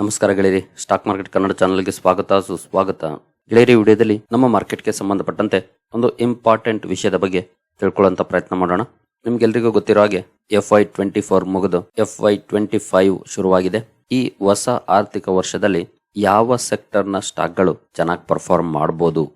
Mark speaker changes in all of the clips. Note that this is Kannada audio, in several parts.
Speaker 1: ನಮಸ್ಕಾರ ಗೆಳೆಯರಿ. ಸ್ಟಾಕ್ ಮಾರ್ಕೆಟ್ ಕನ್ನಡ ಚಾನಲ್ಗೆ ಸ್ವಾಗತ, ಸುಸ್ವಾಗತ. ಗೆಳೆಯರಿ ವಿಡಿಯೋದಲ್ಲಿ ನಮ್ಮ ಮಾರ್ಕೆಟ್ಗೆ ಸಂಬಂಧಪಟ್ಟಂತೆ ಒಂದು ಇಂಪಾರ್ಟೆಂಟ್ ವಿಷಯದ ಬಗ್ಗೆ ತಿಳ್ಕೊಳ್ಳುವಂತ ಪ್ರಯತ್ನ ಮಾಡೋಣ. ನಿಮ್ಗೆಲ್ರಿಗೂ ಗೊತ್ತಿರೋ ಹಾಗೆ ಎಫ್ ಐ ಟ್ವೆಂಟಿ ಫೋರ್ ಮುಗಿದು ಎಫ್ ಐ ಟ್ವೆಂಟಿ ಫೈವ್ ಶುರುವಾಗಿದೆ. ಈ ಹೊಸ ಆರ್ಥಿಕ ವರ್ಷದಲ್ಲಿ ಯಾವ ಸೆಕ್ಟರ್ನ ಸ್ಟಾಕ್ಗಳು ಚೆನ್ನಾಗಿ ಪರ್ಫಾರ್ಮ್ ಮಾಡಬಹುದು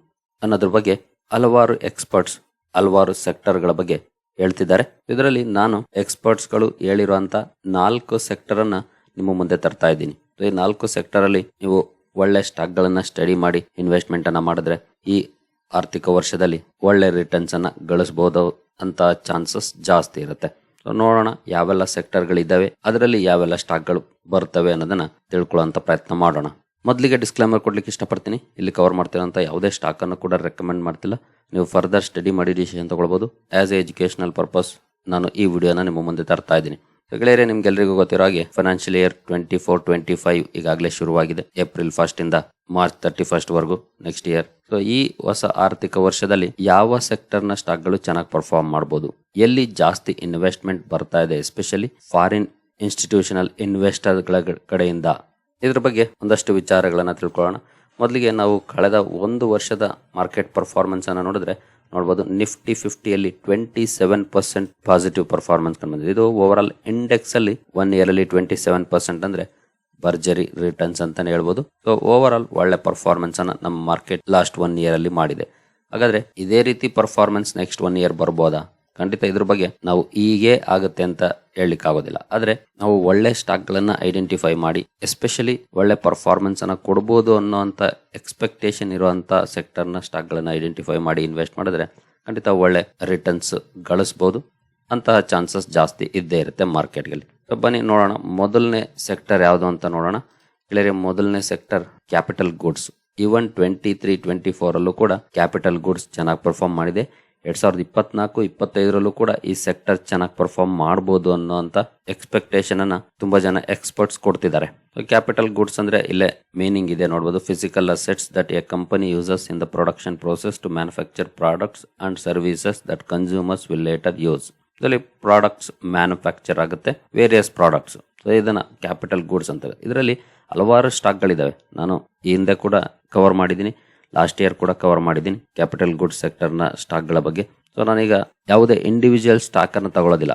Speaker 1: ಅನ್ನೋದ್ರ ಬಗ್ಗೆ ಹಲವಾರು ಎಕ್ಸ್ಪರ್ಟ್ಸ್ ಹಲವಾರು ಸೆಕ್ಟರ್ಗಳ ಬಗ್ಗೆ ಹೇಳ್ತಿದ್ದಾರೆ. ಇದರಲ್ಲಿ ನಾನು ಎಕ್ಸ್ಪರ್ಟ್ಸ್ಗಳು ಹೇಳಿರುವಂಥ ನಾಲ್ಕು ಸೆಕ್ಟರನ್ನು ನಿಮ್ಮ ಮುಂದೆ ತರ್ತಾ ಇದ್ದೀನಿ. ಈ ನಾಲ್ಕು ಸೆಕ್ಟರ್ ಅಲ್ಲಿ ನೀವು ಒಳ್ಳೆ ಸ್ಟಾಕ್ ಗಳನ್ನ ಸ್ಟಡಿ ಮಾಡಿ ಇನ್ವೆಸ್ಟ್ಮೆಂಟ್ ಅನ್ನ ಮಾಡಿದ್ರೆ ಈ ಆರ್ಥಿಕ ವರ್ಷದಲ್ಲಿ ಒಳ್ಳೆ ರಿಟರ್ನ್ಸ್ ಅನ್ನ ಗಳಿಸಬಹುದು ಅಂತ ಚಾನ್ಸಸ್ ಜಾಸ್ತಿ ಇರುತ್ತೆ. ನೋಡೋಣ ಯಾವೆಲ್ಲ ಸೆಕ್ಟರ್ ಗಳಿದ್ದಾವೆ ಅದರಲ್ಲಿ ಯಾವೆಲ್ಲ ಸ್ಟಾಕ್ಗಳು ಬರ್ತವೆ ಅನ್ನೋದನ್ನ ತಿಳ್ಕೊಳ್ಳುವಂತ ಪ್ರಯತ್ನ ಮಾಡೋಣ. ಮೊದಲಿಗೆ ಡಿಸ್ಕ್ಲೈಮರ್ ಕೊಡ್ಲಿಕ್ಕೆ ಇಷ್ಟಪಡ್ತೀನಿ. ಇಲ್ಲಿ ಕವರ್ ಮಾಡ್ತಿರೋಂಥ ಯಾವುದೇ ಸ್ಟಾಕ್ ಅನ್ನು ಕೂಡ ರೆಕಮೆಂಡ್ ಮಾಡ್ತಿಲ್ಲ. ನೀವು ಫರ್ದರ್ ಸ್ಟಡಿ ಮಾಡಿ ಡಿಸಿಷನ್ ತಗೊಳ್ಬೋದು. ಆಸ್ ಎ ಎಜುಕೇಶನಲ್ ಪರ್ಪಸ್ ನಾನು ಈ ವಿಡಿಯೋನ ನಿಮ್ಮ ಮುಂದೆ ತರ್ತಾ ಇದ್ದೀನಿ. ಗೆಳೆಯರೆ, ನಿಮ್ಗೆಲ್ರಿಗೂ ಗೊತ್ತಿರೋ ಹಾಗೆ financial year twenty four twenty five ಈಗಾಗಲೇ ಶುರುವಾಗಿದೆ. ಏಪ್ರಿಲ್ ಫಸ್ಟ್ ಇಂದ ಮಾರ್ಚ್ ತರ್ಟಿ ಫಸ್ಟ್ ವರೆಗೂ ನೆಕ್ಸ್ಟ್ ಇಯರ್ ಸೊ ಈ ಹೊಸ ಆರ್ಥಿಕ ವರ್ಷದಲ್ಲಿ ಯಾವ ಸೆಕ್ಟರ್ನ ಸ್ಟಾಕ್ಗಳು ಸ್ಟಾಕ್ಗಳು ಚೆನ್ನಾಗಿ ಪರ್ಫಾರ್ಮ್ ಮಾಡಬಹುದು ಎಲ್ಲಿ ಜಾಸ್ತಿ ಇನ್ವೆಸ್ಟ್ಮೆಂಟ್ ಬರ್ತಾ ಇದೆ? ಎಸ್ಪೆಷಲಿ ಫಾರಿನ್ ಇನ್ಸ್ಟಿಟ್ಯೂಷನಲ್ ಇನ್ವೆಸ್ಟರ್ಗಳ ಕಡೆಯಿಂದ. ಇದ್ರ ಬಗ್ಗೆ ಒಂದಷ್ಟು ವಿಚಾರಗಳನ್ನು ತಿಳ್ಕೊಳ್ಳೋಣ. ಮೊದಲಿಗೆ ನಾವು ಕಳೆದ ಒಂದು ವರ್ಷದ ಮಾರ್ಕೆಟ್ ಪರ್ಫಾರ್ಮೆನ್ಸ್ ಅನ್ನು ನೋಡಿದ್ರೆ ನೋಡ್ಬೋದು nifty ಫಿಫ್ಟಿಯಲ್ಲಿ twenty seven percent positive performance ಕಂಡು ಇದು ಓವರ್ ಆಲ್ ಇಂಡೆಕ್ಸ್ ಅಲ್ಲಿ ಒನ್ ಇಯರ್ ಅಲ್ಲಿ ಟ್ವೆಂಟಿ ಸೆವೆನ್ ಪರ್ಸೆಂಟ್ ಅಂದ್ರೆ ಭರ್ಜರಿ ರಿಟರ್ನ್ಸ್ ಅಂತಾನೆ ಹೇಳ್ಬೋದು. ಸೊ ಓವರ್ ಆಲ್ ಒಳ್ಳೆ ಪರ್ಫಾರ್ಮೆನ್ಸ್ ಅನ್ನ ನಮ್ಮ ಮಾರ್ಕೆಟ್ ಲಾಸ್ಟ್ ಒನ್ ಇಯರ್ ಅಲ್ಲಿ ಮಾಡಿದೆ. ಹಾಗಾದ್ರೆ ಇದೇ ರೀತಿ ಪರ್ಫಾರ್ಮೆನ್ಸ್ ನೆಕ್ಸ್ಟ್ ಒನ್ ಇಯರ್ ಬರ್ಬೋದಾ? ಖಂಡಿತ ಇದ್ರ ಬಗ್ಗೆ ನಾವು ಹೀಗೆ ಆಗುತ್ತೆ ಅಂತ ಹೇಳಲಿಕ್ಕೆ ಆಗೋದಿಲ್ಲ ಆದ್ರೆ ನಾವು ಒಳ್ಳೆ ಸ್ಟಾಕ್ ಗಳನ್ನ ಐಡೆಂಟಿಫೈ ಮಾಡಿ, ಎಸ್ಪೆಷಲಿ ಒಳ್ಳೆ ಪರ್ಫಾರ್ಮೆನ್ಸನ್ನು ಕೊಡ್ಬೋದು ಅನ್ನೋಂತ ಎಕ್ಸ್ಪೆಕ್ಟೇಷನ್ ಇರುವಂತ ಸೆಕ್ಟರ್ನ ಸ್ಟಾಕ್ಗಳನ್ನು ಸ್ಟಾಕ್ ಗಳನ್ನ ಐಡೆಂಟಿಫೈ ಮಾಡಿ ಇನ್ವೆಸ್ಟ್ ಮಾಡಿದ್ರೆ ಖಂಡಿತ ಒಳ್ಳೆ ರಿಟರ್ನ್ಸ್ ಗಳಿಸಬಹುದು ಅಂತಹ ಚಾನ್ಸಸ್ ಜಾಸ್ತಿ ಇದ್ದೇ ಇರುತ್ತೆ ಮಾರ್ಕೆಟ್ಗಳಲ್ಲಿ ಸೊ ಬನ್ನಿ ನೋಡೋಣ, ಮೊದಲನೇ ಸೆಕ್ಟರ್ ಯಾವುದು ಅಂತ ನೋಡೋಣ. ಗೆಳೆಯರೆ ಮೊದಲನೇ sector capital goods even twenty three twenty four ಅಲ್ಲೂ ಕೂಡ ಕ್ಯಾಪಿಟಲ್ ಗೂಡ್ಸ್ ಚೆನ್ನಾಗಿ ಪರ್ಫಾರ್ಮ್ ಮಾಡಿದೆ. ಎರಡ್ ಸಾವಿರದ ಇಪ್ಪತ್ನಾಲ್ಕು, ಇಪ್ಪತ್ತೈದರಲ್ಲೂ ಕೂಡ ಈ ಸೆಕ್ಟರ್ ಚೆನ್ನಾಗಿ ಪರ್ಫಾರ್ಮ್ ಮಾಡಬಹುದು ಅನ್ನೋಂತ ಎಕ್ಸ್ಪೆಕ್ಟೇಷನ್ ಅನ್ನ ತುಂಬಾ ಜನ ಎಕ್ಸ್ಪರ್ಟ್ಸ್ ಕೊಡ್ತಿದ್ದಾರೆ. ಕ್ಯಾಪಿಟಲ್ ಗುಡ್ಸ್ ಅಂದ್ರೆ ಇಲ್ಲೇ ಮೀನಿಂಗ್ ಇದೆ ನೋಡಬಹುದು physical assets that a company uses in the production process to manufacture products and services that consumers will later use ಇದರಲ್ಲಿ ಪ್ರಾಡಕ್ಟ್ಸ್ ಮ್ಯಾನುಫ್ಯಾಕ್ಚರ್ ಆಗುತ್ತೆ ವೇರಿಯಸ್ ಪ್ರಾಡಕ್ಟ್ಸ್ ಸೊ ಇದನ್ನ ಕ್ಯಾಪಿಟಲ್ ಗೂಡ್ಸ್ ಅಂತ ಇದರಲ್ಲಿ ಹಲವಾರು ಸ್ಟಾಕ್ಗಳಿದ್ದಾವೆ ನಾನು ಈ ಹಿಂದೆ ಕೂಡ ಕವರ್ ಮಾಡಿದ್ದೀನಿ. ಲಾಸ್ಟ್ ಇಯರ್ ಕೂಡ ಕವರ್ ಮಾಡಿದ್ದೀನಿ ಕ್ಯಾಪಿಟಲ್ ಗುಡ್ಸ್ ಸೆಕ್ಟರ್ನ ಸ್ಟಾಕ್ಗಳ ಬಗ್ಗೆ. ಸೊ ನಾನೀಗ ಯಾವುದೇ ಇಂಡಿವಿಜುವಲ್ ಸ್ಟಾಕ್ ಅನ್ನು ತಗೊಳ್ಳೋದಿಲ್ಲ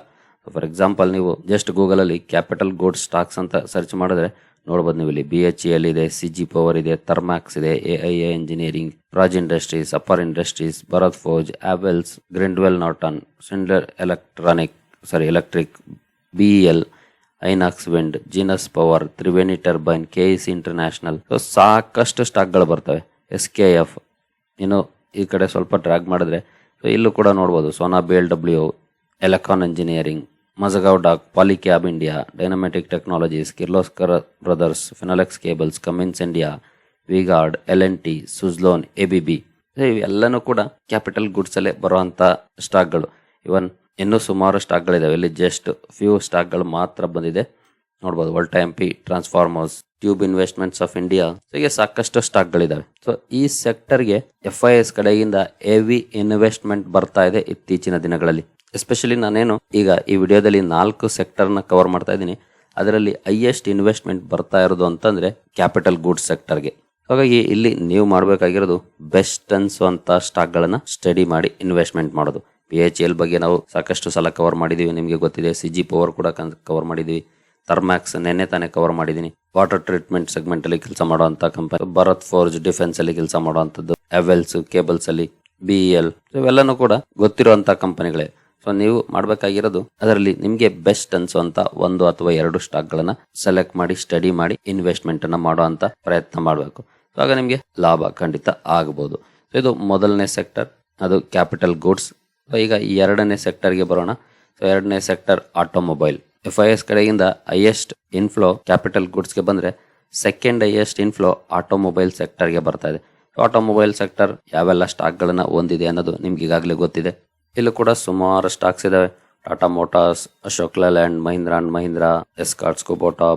Speaker 1: ಫಾರ್ ಎಕ್ಸಾಂಪಲ್ ನೀವು ಜಸ್ಟ್ ಗೂಗಲಲ್ಲಿ ಕ್ಯಾಪಿಟಲ್ ಗುಡ್ ಸ್ಟಾಕ್ಸ್ ಅಂತ ಸರ್ಚ್ ಮಾಡಿದ್ರೆ ನೋಡ್ಬೋದು ನೀವು ಇಲ್ಲಿ ಬಿ ಎಚ್ ಎಲ್ ಇದೆ ಸಿ ಜಿ ಪವರ್ ಇದೆ ಥರ್ಮ್ಯಾಕ್ಸ್ ಇದೆ A I A engineering Raj industries Apar industries Bharat forge ಆವೆಲ್ಸ್ Grindwell Norton ಸಿಂಡರ್ electronic sorry electric B L Inox wind Genus power Triveni turbine K international so ಸಾಕಷ್ಟು ಸ್ಟಾಕ್ಗಳು ಬರ್ತವೆ. ಎಸ್ ಕೆ ಎಫ್ ಇನ್ನು ಈ ಕಡೆ ಸ್ವಲ್ಪ ಡ್ರ್ಯಾಗ್ ಮಾಡಿದ್ರೆ ಸೊ ಇಲ್ಲೂ ಕೂಡ ನೋಡ್ಬೋದು. Sona B L W electron engineering Mazagon dock Polycab India Dynamatic technologies Kirloskar brothers Finolex cables Cummins India V Guard L N T Suzlon A B B ಇವೆಲ್ಲನೂ ಕೂಡ ಕ್ಯಾಪಿಟಲ್ ಗುಡ್ಸಲ್ಲೇ ಬರುವಂಥ ಸ್ಟಾಕ್ಗಳು ಇವನ್ ಇನ್ನೂ ಸುಮಾರು ಸ್ಟಾಕ್ಗಳಿದ್ದಾವೆ ಇಲ್ಲಿ ಜಸ್ಟ್ ಫ್ಯೂ ಸ್ಟಾಕ್ಗಳು ಮಾತ್ರ ಬಂದಿದೆ. ನೋಡ್ಬೋದು Voltamp transformers tube investments of India ಹೀಗೆ ಸಾಕಷ್ಟು ಸ್ಟಾಕ್ಗಳಿದಾವೆ ಸೊ ಈ ಸೆಕ್ಟರ್ಗೆ ಎಫ್ ಐ ಎಸ್ ಕಡೆಯಿಂದ ಎವಿ ಇನ್ವೆಸ್ಟ್ಮೆಂಟ್ ಬರ್ತಾ ಇದೆ ಇತ್ತೀಚಿನ ದಿನಗಳಲ್ಲಿ. ಎಸ್ಪೆಷಲಿ ನಾನೇನು ಈಗ ಈ ವಿಡಿಯೋದಲ್ಲಿ ನಾಲ್ಕು ಸೆಕ್ಟರ್ನ ಕವರ್ ಮಾಡ್ತಾ ಇದ್ದೀನಿ. ಅದರಲ್ಲಿ ಹೈಯೆಸ್ಟ್ ಇನ್ವೆಸ್ಟ್ಮೆಂಟ್ ಬರ್ತಾ ಇರೋದು ಅಂತಂದ್ರೆ ಕ್ಯಾಪಿಟಲ್ ಗೂಡ್ಸ್ ಸೆಕ್ಟರ್ಗೆ ಹಾಗಾಗಿ ಇಲ್ಲಿ ನೀವು ಮಾಡಬೇಕಾಗಿರೋದು ಬೆಸ್ಟ್ ಅನ್ಸುವಂತ ಸ್ಟಾಕ್ಗಳನ್ನ ಸ್ಟಡಿ ಮಾಡಿ ಇನ್ವೆಸ್ಟ್ಮೆಂಟ್ ಮಾಡೋದು. ಪಿ ಎಚ್ ಎಲ್ ಬಗ್ಗೆ ನಾವು ಸಾಕಷ್ಟು ಸಲ ಕವರ್ ಮಾಡಿದೀವಿ, ನಿಮಗೆ ಗೊತ್ತಿದೆ ಸಿ ಜಿ ಪವರ್ ಕೂಡ ಕವರ್ ಮಾಡಿದೀವಿ. ಥರ್ಮ್ಯಾಕ್ಸ್ ನೆನ್ನೆ ತಾನೇ ಕವರ್ ಮಾಡಿದ್ದೀನಿ ವಾಟರ್ ಟ್ರೀಟ್ಮೆಂಟ್ ಸೆಗ್ಮೆಂಟ್ ಅಲ್ಲಿ ಕೆಲಸ ಮಾಡುವಂತ ಕಂಪನಿ ಭರತ್ ಫೋರ್ಜ್ ಡಿಫೆನ್ಸ್ ಅಲ್ಲಿ ಕೆಲಸ ಮಾಡುವಂತದ್ದು. ಎವೆಲ್ಸ್ ಕೇಬಲ್ಸ್ ಅಲ್ಲಿ ಬಿ ಎಲ್ ಇವೆಲ್ಲನೂ ಕೂಡ ಗೊತ್ತಿರುವಂತ ಕಂಪನಿಗಳೇ ಸೊ ನೀವು ಮಾಡಬೇಕಾಗಿರೋದು ಅದರಲ್ಲಿ ನಿಮಗೆ ಬೆಸ್ಟ್ ಅನ್ಸುವಂತ ಒಂದು ಅಥವಾ ಎರಡು ಸ್ಟಾಕ್ ಗಳನ್ನ ಸೆಲೆಕ್ಟ್ ಮಾಡಿ ಸ್ಟಡಿ ಮಾಡಿ ಇನ್ವೆಸ್ಟ್ಮೆಂಟ್ ಅನ್ನ ಮಾಡುವಂತ ಪ್ರಯತ್ನ ಮಾಡಬೇಕು. ಆಗ ನಿಮಗೆ ಲಾಭ ಖಂಡಿತ ಆಗಬಹುದು ಇದು ಮೊದಲನೇ ಸೆಕ್ಟರ್ ಅದು ಕ್ಯಾಪಿಟಲ್ ಗೂಡ್ಸ್ ಈಗ ಎರಡನೇ ಸೆಕ್ಟರ್ಗೆ ಬರೋಣ. ಸೊ ಎರಡನೇ sector automobile F I S ಕಡೆಯಿಂದ ಹೈಯೆಸ್ಟ್ ಇನ್ಫ್ಲೋ ಕ್ಯಾಪಿಟಲ್ ಗುಡ್ಸ್ಗೆ ಬಂದರೆ ಸೆಕೆಂಡ್ ಹೈಯೆಸ್ಟ್ ಇನ್ಫ್ಲೋ ಆಟೋಮೊಬೈಲ್ ಸೆಕ್ಟರ್ಗೆ ಬರ್ತಾ ಇದೆ. ಆಟೋಮೊಬೈಲ್ ಸೆಕ್ಟರ್ ಯಾವೆಲ್ಲ ಸ್ಟಾಕ್ಗಳನ್ನು ಹೊಂದಿದೆ ಅನ್ನೋದು ನಿಮ್ಗೆ ಈಗಾಗಲೇ ಗೊತ್ತಿದೆ. ಇಲ್ಲೂ ಕೂಡ ಸುಮಾರು ಸ್ಟಾಕ್ಸ್ ಇದಾವೆ. Tata motors Ashok Leyland Mahindra and Mahindra escorts Kubota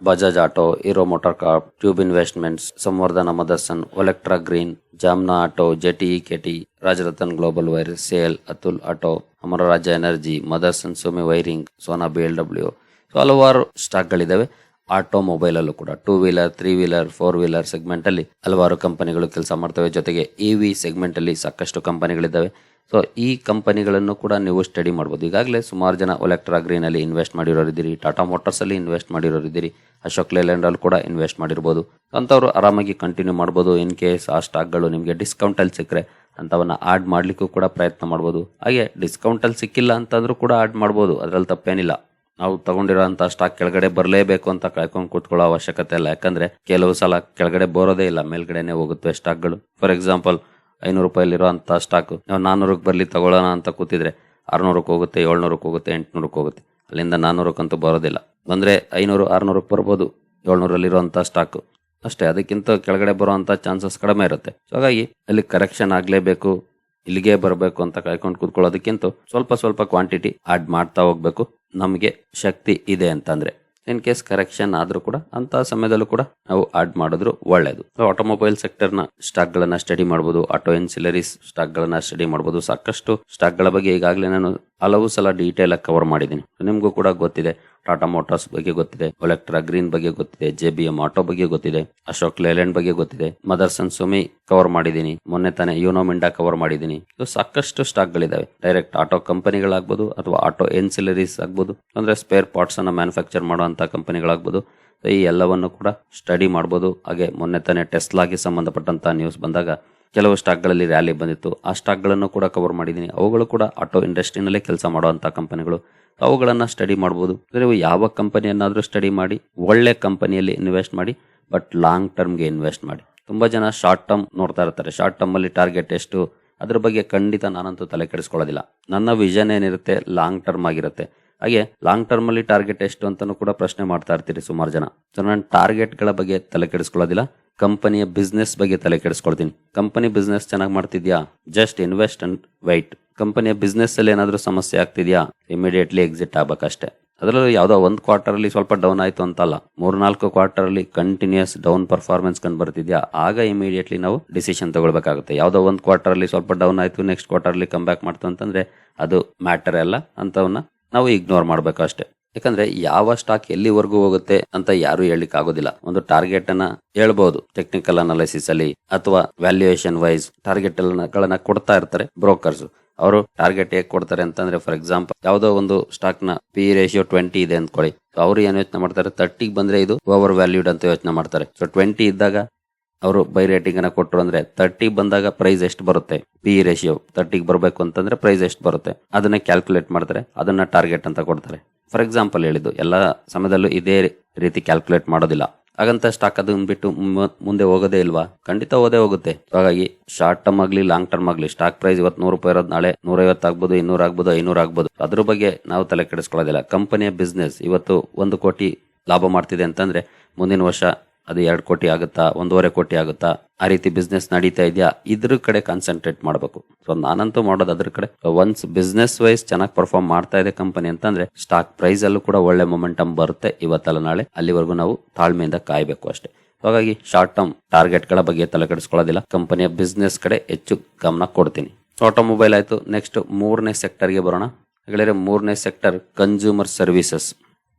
Speaker 1: Bajaj auto hero motor corp tube investments Samvardhana Motherson Olectra green Jamna auto JTEKT Rajratan global wire SAIL Atul auto Amara Raja energy Motherson Sumi wiring Sona B L W so ಹಲವಾರು ಸ್ಟಾಕ್ಗಳಿದ್ದಾವೆ ಆಟೋಮೊಬೈಲ್ ಅಲ್ಲೂ ಕೂಡ two wheeler three wheeler four wheeler segment ಅಲ್ಲಿ ಹಲವಾರು ಕಂಪನಿಗಳು ಕೆಲಸ ಮಾಡ್ತವೆ. ಜೊತೆಗೆ ಇ ವಿ ಸೆಗ್ಮೆಂಟ್ ಅಲ್ಲಿ ಸಾಕಷ್ಟು ಕಂಪನಿಗಳಿದ್ದಾವೆ ಸೊ ಈ ಕಂಪನಿಗಳನ್ನು ಕೂಡ ನೀವು ಸ್ಟಡಿ ಮಾಡ್ಬೋದು. ಈಗಾಗಲೇ ಸುಮಾರು ಜನ ಒಲೆಕ್ಟ್ರಾ ಗ್ರೀನಲ್ಲಿ ಇನ್ವೆಸ್ಟ್ ಮಾಡಿರೋರಿದ್ದೀರಿ ಟಾಟಾ ಮೋಟರ್ಸಲ್ಲಿ ಇನ್ವೆಸ್ಟ್ ಮಾಡಿರೋರಿದ್ದೀರಿ ಅಶೋಕ್ ಲೇಲ್ಯಾಂಡಲ್ಲಿ ಕೂಡ ಇನ್ವೆಸ್ಟ್ ಮಾಡಿರ್ಬೋದು. ಅಂಥವ್ರು ಆರಾಮಾಗಿ ಕಂಟಿನ್ಯೂ ಮಾಡ್ಬೋದು. ಇನ್ ಕೇಸ್ ಆ ಸ್ಟಾಕ್ಗಳು ನಿಮಗೆ ಡಿಸ್ಕೌಂಟಲ್ಲಿ ಸಿಕ್ಕರೆ ಅಂಥವನ್ನ ಆಡ್ ಮಾಡಲಿಕ್ಕೂ ಕೂಡ ಪ್ರಯತ್ನ ಮಾಡ್ಬೋದು. ಹಾಗೆ ಡಿಸ್ಕೌಂಟಲ್ಲಿ ಸಿಕ್ಕಿಲ್ಲ ಅಂತಂದ್ರೂ ಕೂಡ ಆಡ್ ಮಾಡ್ಬೋದು. ಅದರಲ್ಲಿ ತಪ್ಪೇನಿಲ್ಲ. ನಾವು ತಗೊಂಡಿರೋಂಥ ಸ್ಟಾಕ್ ಕೆಳಗಡೆ ಬರಲೇಬೇಕು ಅಂತ ಕಾಯ್ಕೊಂಡು ಕೂತ್ಕೊಳ್ಳೋ ಅವಶ್ಯಕತೆ ಇಲ್ಲ. ಯಾಕಂದರೆ ಕೆಲವು ಸಲ ಕೆಳಗಡೆ ಬರೋದೇ ಇಲ್ಲ. ಮೇಲ್ಗಡೆನೆ ಹೋಗುತ್ತೆ ಸ್ಟಾಕ್ಗಳು ಫಾರ್ ಎಕ್ಸಾಂಪಲ್ ಐನೂರು ರೂಪಾಯಿಲಿರೋ ಅಂತ ಸ್ಟಾಕ್ ನಾವು ನಾನ್ನೂರಕ್ಕೆ ಬರಲಿ ತಗೊಳ್ಳೋಣ ಅಂತ ಕೂತಿದ್ರೆ ಆರ್ನೂರಕ್ಕೆ ಹೋಗುತ್ತೆ, ಏಳ್ನೂರಕ್ಕೆ ಹೋಗುತ್ತೆ, ಎಂಟುನೂರಕ್ಕೆ ಹೋಗುತ್ತೆ. ಅಲ್ಲಿಂದ ನಾನ್ನೂರಕ್ಕಂತೂ ಬರೋದಿಲ್ಲ. ಬಂದರೆ ಐನೂರು, ಆರುನೂರಕ್ಕೆ ಬರ್ಬೋದು. ಏಳ್ನೂರಲ್ಲಿರುವಂಥ ಸ್ಟಾಕ್ ಅಷ್ಟೇ, ಅದಕ್ಕಿಂತ ಕೆಳಗಡೆ ಬರುವಂಥ ಚಾನ್ಸಸ್ ಕಡಿಮೆ ಇರುತ್ತೆ. ಸೊ ಹಾಗಾಗಿ ಅಲ್ಲಿ ಕರೆಕ್ಷನ್ ಆಗಲೇಬೇಕು, ಇಲ್ಲಿಗೆ ಬರಬೇಕು ಅಂತ ಕಾಯ್ಕೊಂಡು ಕೂತ್ಕೊಳ್ಳೋದಕ್ಕಿಂತ ಸ್ವಲ್ಪ ಸ್ವಲ್ಪ ಕ್ವಾಂಟಿಟಿ ಆಡ್ ಮಾಡ್ತಾ ಹೋಗ್ಬೇಕು. ನಮಗೆ ಶಕ್ತಿ ಇದೆ ಅಂತಂದ್ರೆ. ಇನ್ ಕೇಸ್ ಕರೆಕ್ಷನ್ ಆದ್ರೂ ಕೂಡ ಅಂತ ಸಮಯದಲ್ಲೂ ಕೂಡ ನಾವು ಆಡ್ ಮಾಡಿದ್ರು ಒಳ್ಳೇದು. ಆಟೋಮೊಬೈಲ್ ಸೆಕ್ಟರ್ನ ನ ಸ್ಟಾಕ್ ಗಳನ್ನ ಸ್ಟಡಿ ಮಾಡಬಹುದು ಆಟೋ ಎನ್ಸಿಲರೀಸ್ ಸ್ಟಾಕ್ ಗಳನ್ನ ಸ್ಟಡಿ ಮಾಡಬಹುದು ಸಾಕಷ್ಟು ಸ್ಟಾಕ್ಗಳ ಬಗ್ಗೆ ಈಗಾಗಲೇ ನಾನು ಹಲವು ಸಲ ಡೀಟೇಲ್ ಆಗಿ ಕವರ್ ಮಾಡಿದ್ದೀನಿ. ನಿಮಗೂ ಕೂಡ ಗೊತ್ತಿದೆ. ಟಾಟಾ ಮೋಟಾರ್ಸ್ ಬಗ್ಗೆ ಗೊತ್ತಿದೆ. ಒಲೆಕ್ಟ್ರಾ ಗ್ರೀನ್ ಬಗ್ಗೆ ಗೊತ್ತಿದೆ. ಜೆ ಬಿ ಎಂ ಆಟೋ ಬಗ್ಗೆ ಗೊತ್ತಿದೆ. ಅಶೋಕ್ ಲೇಲ್ಯಾಂಡ್ ಬಗ್ಗೆ ಗೊತ್ತಿದೆ. ಮದರ್ಸನ್ ಸುಮಿ ಕವರ್ ಮಾಡಿದ್ದೀನಿ. ಮೊನ್ನೆ ತಾನೇ ಯೂನೋಮಿಂಡಾ ಕವರ್ ಮಾಡಿದ್ದೀನಿ. ಇದು ಸಾಕಷ್ಟು ಸ್ಟಾಕ್ ಗಳಿದಾವೆ ಡೈರೆಕ್ಟ್ ಆಟೋ ಕಂಪನಿಗಳಾಗ್ಬೋದು ಅಥವಾ ಆಟೋ ಎನ್ಸಿಲರೀಸ್ ಆಗ್ಬೋದು. ಅಂದ್ರೆ ಸ್ಪೇರ್ ಪಾರ್ಟ್ಸ್ ಅನ್ನ ಮ್ಯಾನುಫ್ಯಾಕ್ಚರ್ ಮಾಡುವಂತಹ ಕಂಪನಿಗಳಾಗ್ಬೋದು ಈ ಎಲ್ಲವನ್ನು ಕೂಡ ಸ್ಟಡಿ ಮಾಡಬಹುದು ಹಾಗೆ ಮೊನ್ನೆ ತಾನೆ ಟೆಸ್ಲಾಗೆ ಸಂಬಂಧಪಟ್ಟಂತಹ ನ್ಯೂಸ್ ಬಂದಾಗ ಕೆಲವು ಸ್ಟಾಕ್ಗಳಲ್ಲಿ ರ್ಯಾಲಿ ಬಂದಿತ್ತು. ಆ ಸ್ಟಾಕ್ಗಳನ್ನು ಕೂಡ ಕವರ್ ಮಾಡಿದ್ದೀನಿ. ಅವುಗಳು ಕೂಡ ಆಟೋ ಇಂಡಸ್ಟ್ರಿನಲ್ಲೇ ಕೆಲಸ ಮಾಡುವಂಥ ಕಂಪನಿಗಳು. ಅವುಗಳನ್ನು ಸ್ಟಡಿ ಮಾಡ್ಬೋದು. ನೀವು ಯಾವ ಕಂಪನಿಯನ್ನಾದರೂ ಸ್ಟಡಿ ಮಾಡಿ, ಒಳ್ಳೆ ಕಂಪನಿಯಲ್ಲಿ ಇನ್ವೆಸ್ಟ್ ಮಾಡಿ ಬಟ್ ಲಾಂಗ್ ಟರ್ಮ್ಗೆ ಇನ್ವೆಸ್ಟ್ ಮಾಡಿ. ತುಂಬ ಜನ ಶಾರ್ಟ್ ಟರ್ಮ್ ನೋಡ್ತಾ ಇರ್ತಾರೆ. ಶಾರ್ಟ್ ಟರ್ಮಲ್ಲಿ ಟಾರ್ಗೆಟ್ ಎಷ್ಟು? ಅದ್ರ ಬಗ್ಗೆ ಖಂಡಿತ ನಾನಂತೂ ತಲೆ ಕೆಡಿಸ್ಕೊಳ್ಳೋದಿಲ್ಲ. ನನ್ನ ವಿಷನ್ ಏನಿರುತ್ತೆ? ಲಾಂಗ್ ಟರ್ಮ್ ಆಗಿರುತ್ತೆ. ಹಾಗೆ ಲಾಂಗ್ ಟರ್ಮ್ ಅಲ್ಲಿ ಟಾರ್ಗೆಟ್ ಎಷ್ಟು ಅಂತಲೂ ಕೂಡ ಪ್ರಶ್ನೆ ಮಾಡ್ತಾ ಇರ್ತೀರಿ ಸುಮಾರು ಜನ. ಸೊ ನಾನು ಟಾರ್ಗೆಟ್ಗಳ ಬಗ್ಗೆ ತಲೆ ಕೆಡಿಸ್ಕೊಳ್ಳೋದಿಲ್ಲ. ಕಂಪನಿಯ ಬಿಸ್ನೆಸ್ ಬಗ್ಗೆ ತಲೆ ಕೆಡಿಸ್ಕೊಳ್ತೀನಿ. ಕಂಪನಿ ಬಿಸ್ನೆಸ್ ಚೆನ್ನಾಗಿ ಮಾಡ್ತಿದ್ಯಾ? Just invest and wait. ಕಂಪನಿಯ ಬಿಸ್ನೆಸ್ ಅಲ್ಲಿ ಏನಾದರೂ ಸಮಸ್ಯೆ ಆಗ್ತಿದ್ಯಾ? ಇಮಿಡಿಯೇಟ್ಲಿ ಎಕ್ಸಿಟ್ ಆಗ್ಬೇಕಷ್ಟೇ. ಅದರಲ್ಲೂ ಯಾವುದೋ ಒಂದು ಕ್ವಾರ್ಟರ್ ಅಲ್ಲಿ ಸ್ವಲ್ಪ ಡೌನ್ ಆಯಿತು ಅಂತಲ್ಲ. ಮೂರ್ನಾಲ್ಕು ಕ್ವಾರ್ಟರ್ ಅಲ್ಲಿ ಕಂಟಿನ್ಯೂಸ್ ಡೌನ್ ಪರ್ಫಾರ್ಮೆನ್ಸ್ ಕಂಡು ಬರ್ತಿದ್ಯಾ? ಆಗ ಇಮಿಡಿಯೇಟ್ಲಿ ನಾವು ಡಿಸಿಷನ್ ತಗೊಳ್ಬೇಕಾಗುತ್ತೆ. ಯಾವುದೋ ಒಂದು ಕ್ವಾರ್ಟರ್ ಅಲ್ಲಿ ಸ್ವಲ್ಪ ಡೌನ್ ಆಯಿತು, ನೆಕ್ಸ್ಟ್ ಕ್ವಾರ್ಟರ್ ಅಲ್ಲಿ ಕಮ್ ಬ್ಯಾಕ್ ಮಾಡ್ತು ಅಂತಂದ್ರೆ ಅದು ಮ್ಯಾಟರ್ ಅಲ್ಲ. ಅಂತವನ್ನ ನಾವು ಇಗ್ನೋರ್ ಮಾಡಬೇಕು ಅಷ್ಟೇ. ಯಾಕಂದ್ರೆ ಯಾವ ಸ್ಟಾಕ್ ಎಲ್ಲಿವರೆಗೂ ಹೋಗುತ್ತೆ ಅಂತ ಯಾರು ಹೇಳಲಿಕ್ಕೆ ಆಗೋದಿಲ್ಲ ಒಂದು ಟಾರ್ಗೆಟ್ ಅನ್ನ ಹೇಳ್ಬಹುದು ಟೆಕ್ನಿಕಲ್ ಅನಾಲಿಸಿಸ್ ಅಲ್ಲಿ ಅಥವಾ ವ್ಯಾಲ್ಯೂಯೇಷನ್ ವೈಸ್ ಟಾರ್ಗೆಟ್ ಗಳನ್ನ ಕೊಡ್ತಾ ಇರ್ತಾರೆ ಬ್ರೋಕರ್ಸ್ ಅವರು ಟಾರ್ಗೆಟ್ ಹೇಗೆ ಕೊಡ್ತಾರೆ ಅಂತಂದ್ರೆ ಫಾರ್ ಎಕ್ಸಾಂಪಲ್ ಯಾವುದೋ ಒಂದು ಸ್ಟಾಕ್ನ ಪಿ ರೇಷಿಯೋ ಟ್ವೆಂಟಿ ಇದೆ ಅಂದ್ಕೊಳ್ಳಿ. ಅವರು ಏನು ಯೋಚನೆ ಮಾಡ್ತಾರೆ? ತರ್ಟಿಗೆ ಬಂದ್ರೆ ಇದು ಓವರ್ ವ್ಯಾಲ್ಯೂಡ್ ಅಂತ ಯೋಚನೆ ಮಾಡ್ತಾರೆ. ಸೊ ಟ್ವೆಂಟಿ ಇದ್ದಾಗ ಅವರು ಬೈ ರೇಟಿಂಗ್ ಅನ್ನ ಕೊಟ್ಟರು ಅಂದ್ರೆ ತರ್ಟಿ ಬಂದಾಗ ಪ್ರೈಸ್ ಎಷ್ಟು ಬರುತ್ತೆ? ಪಿ ರೇಷಿಯೋ ತರ್ಟಿಗೆ ಬರಬೇಕು ಅಂತಂದ್ರೆ ಪ್ರೈಸ್ ಎಷ್ಟು ಬರುತ್ತೆ? ಅದನ್ನ ಕ್ಯಾಲ್ಕುಲೇಟ್ ಮಾಡ್ತಾರೆ. ಅದನ್ನ ಟಾರ್ಗೆಟ್ ಅಂತ ಕೊಡ್ತಾರೆ. ಫಾರ್ ಎಕ್ಸಾಂಪಲ್ ಹೇಳಿದ್ದು, ಎಲ್ಲ ಸಮಯದಲ್ಲೂ ಇದೇ ರೀತಿ ಕ್ಯಾಲ್ಕುಲೇಟ್ ಮಾಡೋದಿಲ್ಲ. ಹಾಗಂತ ಸ್ಟಾಕ್ ಅದನ್ನ ಬಿಟ್ಟು ಮುಂದೆ ಹೋಗೋದೇ ಇಲ್ವಾ? ಖಂಡಿತ ಹೋದೇ ಹೋಗುತ್ತೆ. ಹಾಗಾಗಿ ಶಾರ್ಟ್ ಟರ್ಮ್ ಆಗಲಿ ಲಾಂಗ್ ಟರ್ಮ್ ಆಗಲಿ ಸ್ಟಾಕ್ ಪ್ರೈಸ್ ಇವತ್ತು ನೂರು ರೂಪಾಯಿ ಇರೋದು, ನಾಳೆ ನೂರೈವತ್ತು ಆಗ್ಬೋದು, ಇನ್ನೂರು ಆಗ್ಬೋದು, ಐನೂರು ಆಗ್ಬೋದು. ಅದ್ರ ಬಗ್ಗೆ ನಾವು ತಲೆ ಕೆಡಿಸ್ಕೊಳ್ಳೋದಿಲ್ಲ. ಕಂಪನಿಯ ಬಿಸ್ನೆಸ್ ಇವತ್ತು ಒಂದು ಕೋಟಿ ಲಾಭ ಮಾಡ್ತಿದೆ ಅಂತಂದ್ರೆ ಮುಂದಿನ ವರ್ಷ ಅದು ಎರಡು ಕೋಟಿ ಆಗುತ್ತಾ, ಒಂದೂವರೆ ಕೋಟಿ ಆಗುತ್ತಾ, ಆ ರೀತಿ ಬಿಸ್ನೆಸ್ ನಡೀತಾ ಇದೆಯಾ? ಇದ್ರ ಕಡೆ ಕಾನ್ಸಂಟ್ರೇಟ್ ಮಾಡಬೇಕು. ಸೊ ನಾನಂತೂ ಮಾಡೋದು ಅದ್ರ ಕಡೆ. ಒನ್ಸ್ ಬಿಸ್ನೆಸ್ ವೈಸ್ ಚೆನ್ನಾಗಿ ಪರ್ಫಾರ್ಮ್ ಮಾಡ್ತಾ ಇದೆ ಕಂಪನಿ ಅಂತಂದ್ರೆ ಸ್ಟಾಕ್ ಪ್ರೈಸ್ ಅಲ್ಲೂ ಕೂಡ ಒಳ್ಳೆ ಮೊಮೆಂಟಮ್ ಬರುತ್ತೆ ಇವತ್ತಲ್ಲ ನಾಳೆ. ಅಲ್ಲಿವರೆಗೂ ನಾವು ತಾಳ್ಮೆಯಿಂದ ಕಾಯಬೇಕು ಅಷ್ಟೇ. ಹಾಗಾಗಿ ಶಾರ್ಟ್ ಟರ್ಮ್ ಟಾರ್ಗೆಟ್ಗಳ ಬಗ್ಗೆ ತಲೆ ಕೆಡಿಸ್ಕೊಳ್ಳೋದಿಲ್ಲ. ಕಂಪನಿಯ ಬಿಸ್ನೆಸ್ ಕಡೆ ಹೆಚ್ಚು ಗಮನ ಕೊಡ್ತೀನಿ. ಆಟೋಮೊಬೈಲ್ ಆಯ್ತು. ನೆಕ್ಸ್ಟ್ ಮೂರನೇ ಸೆಕ್ಟರ್ಗೆ ಬರೋಣ. ಹಾಗಾದ್ರೆ ಮೂರನೇ sector consumer services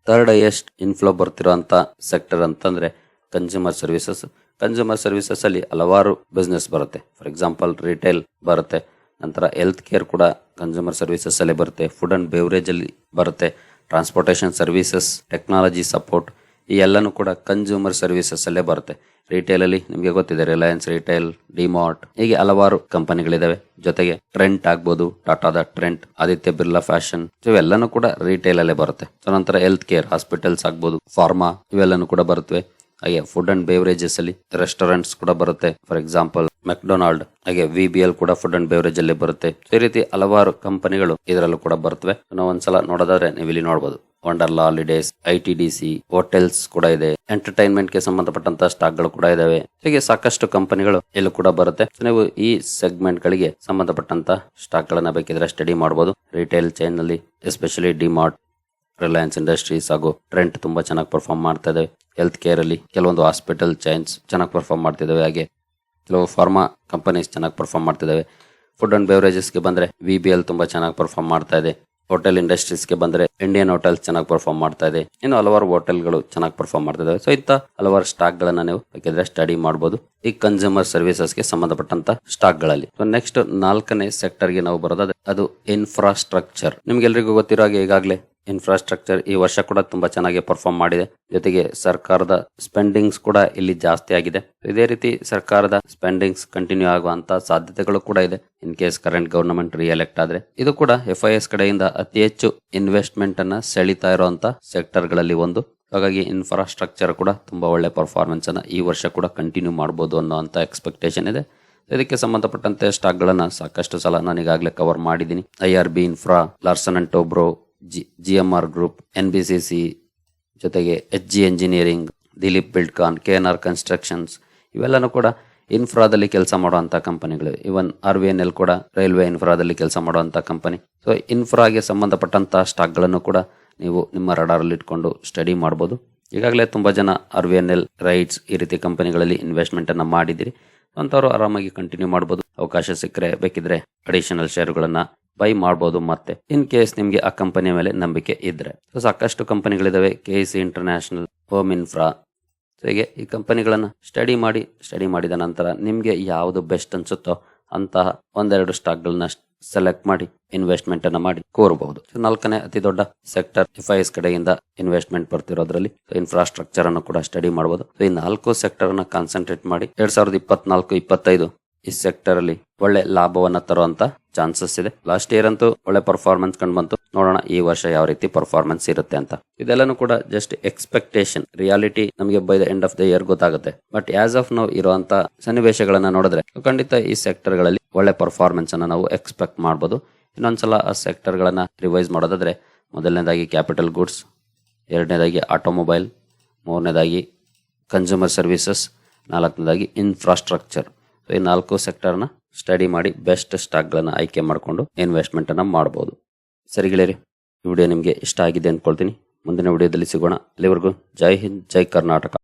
Speaker 1: third highest inflow ಬರ್ತಿರೋಂಥ sector ಅಂತಂದ್ರೆ ಕನ್ಸ್ಯೂಮರ್ ಸರ್ವಿಸಸ್ ಕನ್ಸ್ಯೂಮರ್ ಸರ್ವಿಸಸ್ ಅಲ್ಲಿ ಹಲವಾರು ಬಿಸ್ನೆಸ್ ಬರುತ್ತೆ. ಫಾರ್ ಎಕ್ಸಾಂಪಲ್ ರಿಟೇಲ್ ಬರುತ್ತೆ. ನಂತರ ಹೆಲ್ತ್ ಕೇರ್ ಕೂಡ ಕನ್ಸ್ಯೂಮರ್ ಸರ್ವಿಸಸ್ ಅಲ್ಲಿ ಬರುತ್ತೆ. ಫುಡ್ ಅಂಡ್ ಬೇವರೇಜ್ ಅಲ್ಲಿ ಬರುತ್ತೆ. ಟ್ರಾನ್ಸ್ಪೋರ್ಟೇಷನ್ ಸರ್ವಿಸಸ್ ಟೆಕ್ನಾಲಜಿ ಸಪೋರ್ಟ್ ಈ ಎಲ್ಲನೂ ಕೂಡ ಕನ್ಸ್ಯೂಮರ್ ಸರ್ವಿಸಸ್ ಅಲ್ಲೇ ಬರುತ್ತೆ. ರಿಟೇಲ್ ಅಲ್ಲಿ ನಿಮಗೆ ಗೊತ್ತಿದೆ ರಿಲಯನ್ಸ್ ರಿಟೇಲ್ ಡಿಮಾರ್ಟ್ ಹೀಗೆ ಹಲವಾರು ಕಂಪನಿಗಳಿದಾವೆ. ಜೊತೆಗೆ ಟ್ರೆಂಟ್ ಆಗ್ಬೋದು ಟಾಟಾದ ಟ್ರೆಂಟ್ ಆದಿತ್ಯ ಬಿರ್ಲಾ ಫ್ಯಾಷನ್ ಇವೆಲ್ಲನೂ ಕೂಡ ರಿಟೇಲ್ ಅಲ್ಲೇ ಬರುತ್ತೆ. ಸೊ ನಂತರ ಹೆಲ್ತ್ ಕೇರ್ ಹಾಸ್ಪಿಟಲ್ಸ್ ಆಗ್ಬೋದು ಫಾರ್ಮಾ ಇವೆಲ್ಲನೂ ಕೂಡ ಬರುತ್ತವೆ ಹಾಗೆ ಫುಡ್ ಅಂಡ್ ಬೇವರೇಜಸ್ ಅಲ್ಲಿ ರೆಸ್ಟೋರೆಂಟ್ಸ್ ಕೂಡ ಬರುತ್ತೆ. ಫಾರ್ ಎಕ್ಸಾಂಪಲ್ ಮೆಕ್ಡೊನಾಲ್ಡ್ ಹಾಗೆ ವಿ ಬಿ ಎಲ್ ಕೂಡ ಫುಡ್ ಅಂಡ್ ಬೇವರೇಜ್ ಅಲ್ಲಿ ಬರುತ್ತೆ. ಈ ರೀತಿ ಹಲವಾರು ಕಂಪನಿಗಳು ಇದರಲ್ಲೂ ಕೂಡ ಬರ್ತವೆ. ನಾವು ಒಂದ್ಸಲ ನೋಡೋದಾದ್ರೆ ನೀವು ಇಲ್ಲಿ ನೋಡಬಹುದು Wonderla holidays I T D C hotels ಕೂಡ ಇದೆ. ಎಂಟರ್ಟೈನ್ಮೆಂಟ್ಗೆ ಸಂಬಂಧಪಟ್ಟಂತ ಸ್ಟಾಕ್ಗಳು ಕೂಡ ಇದಾವೆ. ಹೀಗೆ ಸಾಕಷ್ಟು ಕಂಪನಿಗಳು ಇಲ್ಲಿ ಕೂಡ ಬರುತ್ತೆ. ನೀವು ಈ ಸೆಗ್ಮೆಂಟ್ ಗಳಿಗೆ ಸಂಬಂಧಪಟ್ಟಂತ ಸ್ಟಾಕ್ ಗಳನ್ನ ಬೇಕಿದ್ರೆ ಸ್ಟಡಿ ಮಾಡಬಹುದು ರಿಟೇಲ್ ಚೈನ್ನಲ್ಲಿ ಎಸ್ಪೆಷಲಿ ಡಿಮಾರ್ಟ್ ರಿಲಯನ್ಸ್ ಇಂಡಸ್ಟ್ರೀಸ್ ಹಾಗೂ ಟ್ರೆಂಟ್ ತುಂಬಾ ಚೆನ್ನಾಗಿ ಪರ್ಫಾರ್ಮ್ ಮಾಡ್ತಾ ಇದೆ ಹೆಲ್ತ್ ಕೇರ್ ಅಲ್ಲಿ ಕೆಲವೊಂದು ಹಾಸ್ಪಿಟಲ್ ಚೈನ್ಸ್ ಚೆನ್ನಾಗಿ ಪರ್ಫಾರ್ಮ್ ಮಾಡ್ತಿದ್ದಾವೆ ಹಾಗೆ ಕೆಲವು ಫಾರ್ಮಾ ಕಂಪನೀಸ್ ಚೆನ್ನಾಗಿ ಪರ್ಫಾರ್ಮ್ ಮಾಡ್ತಿದ್ದಾವೆ ಫುಡ್ ಅಂಡ್ ಬೇವರೇಜಸ್ಗೆ ಬಂದ್ರೆ ವಿ ಬಿ ಎಲ್ ತುಂಬಾ ಚೆನ್ನಾಗಿ ಪರ್ಫಾರ್ಮ್ ಮಾಡ್ತಾ ಇದೆ. ಹೋಟೆಲ್ ಇಂಡಸ್ಟ್ರೀಸ್ಗೆ ಬಂದ್ರೆ ಇಂಡಿಯನ್ ಹೋಟೆಲ್ಸ್ ಚೆನ್ನಾಗಿ ಪರ್ಫಾರ್ಮ್ ಮಾಡ್ತಾ ಇದೆ. ಇನ್ನು ಹಲವಾರು ಹೋಟೆಲ್ಗಳು ಚೆನ್ನಾಗಿ ಪರ್ಫಾರ್ಮ್ ಮಾಡ್ತಾ ಇದಾವೆ. ಸೊ ಇಂಥ ಹಲವಾರು ಸ್ಟಾಕ್ ಗಳನ್ನ ನೀವು ಬೇಕಿದ್ರೆ ಸ್ಟಡಿ ಮಾಡಬಹುದು ಈ ಕನ್ಸ್ಯೂಮರ್ ಸರ್ವಿಸಸ್ಗೆ ಸಂಬಂಧಪಟ್ಟಂತ ಸ್ಟಾಕ್ಗಳಲ್ಲಿ. ನೆಕ್ಸ್ಟ್ ನಾಲ್ಕನೇ ಸೆಕ್ಟರ್ಗೆ ನಾವು ಬರೋದಾದ್ರೆ ಅದು ಇನ್ಫ್ರಾಸ್ಟ್ರಕ್ಚರ್ ನಿಮ್ಗೆಲ್ರಿಗೂ ಗೊತ್ತಿರೋ ಹಾಗೆ ಈಗಾಗಲೇ ಇನ್ಫ್ರಾಸ್ಟ್ರಕ್ಚರ್ ಈ ವರ್ಷ ಕೂಡ ತುಂಬಾ ಚೆನ್ನಾಗಿ ಪರ್ಫಾರ್ಮ್ ಮಾಡಿದೆ. ಜೊತೆಗೆ ಸರ್ಕಾರದ ಸ್ಪೆಂಡಿಂಗ್ಸ್ ಕೂಡ ಇಲ್ಲಿ ಜಾಸ್ತಿ ಆಗಿದೆ. ಇದೇ ರೀತಿ ಸರ್ಕಾರದ ಸ್ಪೆಂಡಿಂಗ್ಸ್ ಕಂಟಿನ್ಯೂ ಆಗುವಂತ ಸಾಧ್ಯತೆಗಳು ಕೂಡ ಇದೆ. In case current government reelect ಆದ್ರೆ. ಇದು ಕೂಡ ಎಫ್ ಐ ಎಸ್ ಕಡೆಯಿಂದ ಅತಿ ಹೆಚ್ಚು ಇನ್ವೆಸ್ಟ್ಮೆಂಟ್ ಅನ್ನ ಸೆಳಿತಾ ಇರುವಂತ ಸೆಕ್ಟರ್ಗಳಲ್ಲಿ ಒಂದು. ಹಾಗಾಗಿ ಇನ್ಫ್ರಾಸ್ಟ್ರಕ್ಚರ್ ಕೂಡ ತುಂಬಾ ಒಳ್ಳೆ ಪರ್ಫಾರ್ಮೆನ್ಸ್ ಅನ್ನ ಈ ವರ್ಷ ಕೂಡ ಕಂಟಿನ್ಯೂ ಮಾಡಬಹುದು ಅನ್ನೋಂತ ಎಕ್ಸ್ಪೆಕ್ಟೇಷನ್ ಇದೆ. ಇದಕ್ಕೆ ಸಂಬಂಧಪಟ್ಟಂತೆ ಸ್ಟಾಕ್ ಗಳನ್ನ ಸಾಕಷ್ಟು ಸಲ ನಾನು ಈಗಾಗಲೇ ಕವರ್ ಮಾಡಿದ್ದೀನಿ. I R B infra Larsen and Toubro G G M R group, N B C C ಜೊತೆಗೆ H G engineering, Dilip Buildcon, K N R constructions, ಇವೆಲ್ಲನೂ ಕೂಡ ಇನ್ಫ್ರಾದಲ್ಲಿ ಕೆಲಸ ಮಾಡುವಂಥ ಕಂಪನಿಗಳು. Even R V N L ಕೂಡ ರೈಲ್ವೆ ಇನ್ಫ್ರಾದಲ್ಲಿ ಕೆಲಸ ಮಾಡುವಂಥ ಕಂಪನಿ. ಸೊ ಇನ್ಫ್ರಾಗೆ ಸಂಬಂಧಪಟ್ಟಂಥ ಸ್ಟಾಕ್ಗಳನ್ನು ಕೂಡ ನೀವು ನಿಮ್ಮ ರಡಾರಲ್ಲಿ ಇಟ್ಕೊಂಡು ಸ್ಟಡಿ ಮಾಡ್ಬೋದು. ಈಗಾಗಲೇ ತುಂಬ ಜನ R V N L RITES ಈ ರೀತಿ ಕಂಪನಿಗಳಲ್ಲಿ ಇನ್ವೆಸ್ಟ್ಮೆಂಟನ್ನು ಮಾಡಿದಿರಿ ಅಂಥವ್ರು ಆರಾಮಾಗಿ ಕಂಟಿನ್ಯೂ ಮಾಡ್ಬೋದು. ಅವಕಾಶ ಸಿಕ್ಕರೆ ಬೇಕಿದ್ರೆ ಅಡಿಷನಲ್ ಶೇರುಗಳನ್ನ ಬೈ ಮಾಡಬಹುದು ಮತ್ತೆ. ಇನ್ ಕೇಸ್ ನಿಮಗೆ ಆ ಕಂಪನಿಯ ಮೇಲೆ ನಂಬಿಕೆ ಇದ್ರೆ. ಸೊ ಸಾಕಷ್ಟು ಕಂಪನಿಗಳಿದಾವೆ K C international home infra so ಹೀಗೆ ಈ ಕಂಪನಿಗಳನ್ನ ಸ್ಟಡಿ ಮಾಡಿ ಸ್ಟಡಿ ಮಾಡಿದ ನಂತರ ನಿಮ್ಗೆ ಯಾವುದು ಬೆಸ್ಟ್ ಅನ್ಸುತ್ತೋ ಅಂತಹ ಒಂದೆರಡು ಸ್ಟಾಕ್ಗಳನ್ನ ಸೆಲೆಕ್ಟ್ ಮಾಡಿ ಇನ್ವೆಸ್ಟ್ಮೆಂಟ್ ಅನ್ನ ಮಾಡಿ ಕೋರಬಹುದು ನಾಲ್ಕನೇ ಅತಿ ದೊಡ್ಡ ಸೆಕ್ಟರ್ ಎಫ್ ಐ ಎಸ್ ಕಡೆಯಿಂದ ಇನ್ವೆಸ್ಟ್ಮೆಂಟ್ ಬರ್ತಿರೋದ್ರಲ್ಲಿ ಇನ್ಫ್ರಾಸ್ಟ್ರಕ್ಚರ್ ಅನ್ನು ಕೂಡ ಸ್ಟಡಿ ಮಾಡಬಹುದು ಈ ನಾಲ್ಕು ಸೆಕ್ಟರ್ ಅನ್ನ ಕಾನ್ಸಂಟ್ರೇಟ್ ಮಾಡಿ, ಎರಡ್ ಸಾವಿರದ ಇಪ್ಪತ್ನಾಲ್ಕು, ಇಪ್ಪತ್ತೈದು ಈ ಸೆಕ್ಟರ್ ಅಲ್ಲಿ ಒಳ್ಳೆ ಲಾಭವನ್ನ ತರುವಂತ ಚಾನ್ಸಸ್ ಇದೆ. ಲಾಸ್ಟ್ ಇಯರ್ ಅಂತೂ ಒಳ್ಳೆ ಪರ್ಫಾರ್ಮೆನ್ಸ್ ಕಂಡು ಬಂತು. ನೋಡೋಣ ಈ ವರ್ಷ ಯಾವ ರೀತಿ ಪರ್ಫಾರ್ಮೆನ್ಸ್ ಇರುತ್ತೆ ಅಂತ. ಇದೆಲ್ಲನೂ ಕೂಡ ಜಸ್ಟ್ ಎಕ್ಸ್ಪೆಕ್ಟೇಷನ್ ರಿಯಾಲಿಟಿ ನಮಗೆ by the end of the year ಗೊತ್ತಾಗುತ್ತೆ. ಬಟ್ ಆಸ್ ಆಫ್ ನೌ ಇರುವಂತ ಸನ್ನಿವೇಶಗಳನ್ನ ನೋಡಿದ್ರೆ, ಖಂಡಿತ ಈ ಸೆಕ್ಟರ್ಗಳಲ್ಲಿ ಒಳ್ಳೆ ಪರ್ಫಾರ್ಮೆನ್ಸ್ ಅನ್ನ ನಾವು ಎಕ್ಸ್ಪೆಕ್ಟ್ ಮಾಡಬಹುದು ಇನ್ನೊಂದ್ಸಲ ಆ ಸೆಕ್ಟರ್ ಗಳನ್ನ ರಿವೈಸ್ ಮಾಡೋದಾದ್ರೆ, ಮೊದಲನೇದಾಗಿ ಕ್ಯಾಪಿಟಲ್ ಗುಡ್ಸ್ ಎರಡನೇದಾಗಿ ಆಟೋಮೊಬೈಲ್ ಮೂರನೇದಾಗಿ ಕನ್ಸ್ಯೂಮರ್ ಸರ್ವಿಸಸ್ ನಾಲ್ಕನೇದಾಗಿ ಇನ್ಫ್ರಾಸ್ಟ್ರಕ್ಚರ್ ಈ ನಾಲ್ಕು ಸೆಕ್ಟರ್ನ ಸ್ಟಡಿ ಮಾಡಿ ಬೆಸ್ಟ್ ಸ್ಟಾಕ್ಗಳನ್ನು ಆಯ್ಕೆ ಮಾಡಿಕೊಂಡು ಇನ್ವೆಸ್ಟ್ಮೆಂಟ್ ಮಾಡ್ಬೋದು. ಸರಿ ಗೆಳೆಯರಿ, ಈ ವಿಡಿಯೋ ನಿಮಗೆ ಇಷ್ಟ ಆಗಿದೆ ಅಂದ್ಕೊಳ್ತೀನಿ ಮುಂದಿನ ವಿಡಿಯೋದಲ್ಲಿ ಸಿಗೋಣ. ಅಲ್ಲಿವರೆಗೂ ಜೈ ಹಿಂದ್, ಜೈ ಕರ್ನಾಟಕ.